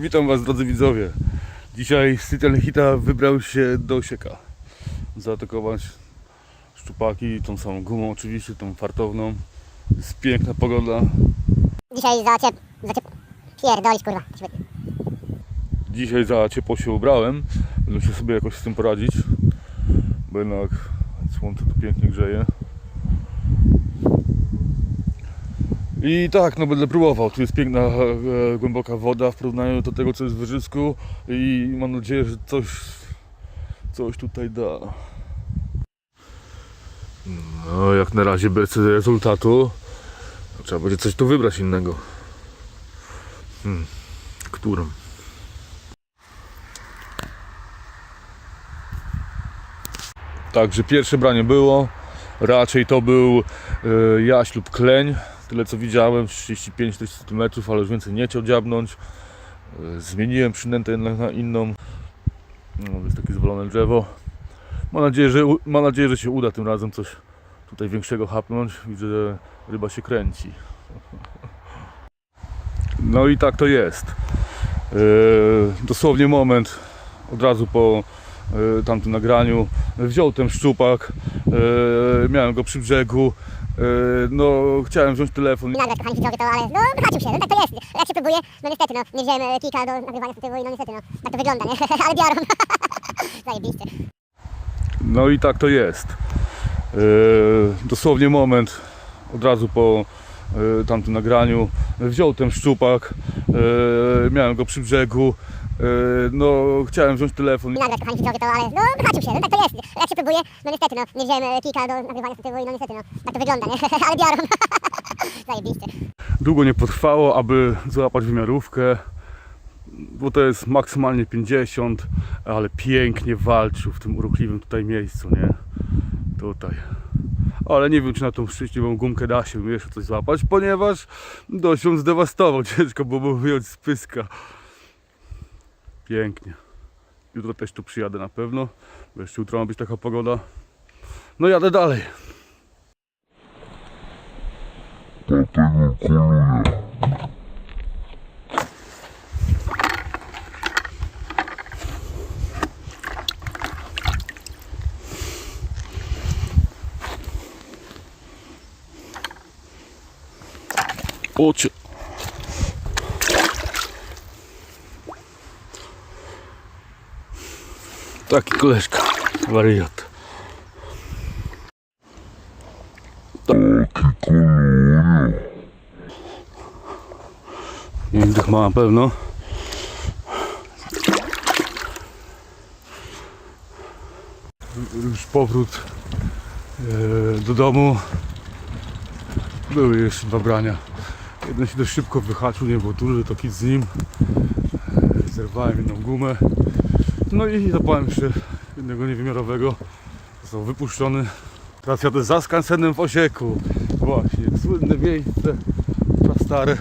Witam Was drodzy widzowie. Dzisiaj Hita wybrał się do Osieka. Zaatakować szczupaki, tą samą gumą oczywiście, tą fartowną. Jest piękna pogoda. Dzisiaj za ciep... za ciep... Pierdolisz kurwa. Dzisiaj za ciepło się ubrałem. Będę się sobie jakoś z tym poradzić. Bo jednak słońce tu pięknie grzeje. I tak, no będę próbował. Tu jest piękna, e, głęboka woda w porównaniu do tego, co jest w Wyżysku. I mam nadzieję, że coś, coś tutaj da. No, jak na razie bez rezultatu. Trzeba będzie coś tu wybrać innego. Hmm. Którym? Także pierwsze branie było. Raczej to był e, jaś lub kleń. Tyle co widziałem, 35 cm, ale już więcej nie chciał dziabnąć. E, Zmieniłem przynętę jednak na inną. No, jest takie zwolone drzewo. Mam nadzieję, że, mam nadzieję, że się uda tym razem coś tutaj większego hapnąć. Widzę, że ryba się kręci. No i tak to jest. E, dosłownie moment od razu po tamtym nagraniu wziął ten szczupak, e, miałem go przy brzegu, e, no chciałem wziąć telefon. I nagrać kochani widzowie to, ale no wyhaczył się, no tak to jest. Jak się próbuje, no niestety no, nie wziąłem e, kika do nagrywania statywu i no niestety no, tak to wygląda, nie? ale biorą. Zajebiście. No i tak to jest. Dosłownie moment od razu po tamtym nagraniu wziął ten szczupak, e, miałem go przy brzegu, e, no chciałem wziąć telefon. I nagrać kochani widzowie to, ale no wyhaczył się, no tak to jest. Jak się próbuje, no niestety no, nie wziąłem e, kika do nagrywania statywu i no niestety no, tak to wygląda, nie? ale biorą. Zajebiście. Długo nie potrwało, aby złapać wymiarówkę, bo to jest maksymalnie 50, ale pięknie walczył w tym urokliwym tutaj miejscu, nie? Tutaj. Ale nie wiem, czy na tą szczęśliwą gumkę da się jeszcze coś złapać, ponieważ dość ją zdewastował. Ciężko było mu wyjąć z pyska. Pięknie. Jutro też tu przyjadę na pewno, bo jeszcze jutro ma być taka pogoda. No jadę dalej. Ocie. Taki koleżka, wariat. Język ma na pewno. Już powrót e, do domu. Były jeszcze dwa brania. Jeden się dość szybko wyhaczył, nie było duży, to kit z nim. Zerwałem jedną gumę. No i zapałem jeszcze jednego niewymiarowego. Został wypuszczony. Teraz jadę za skansenem w Osieku. Właśnie, słynne miejsce. Stare.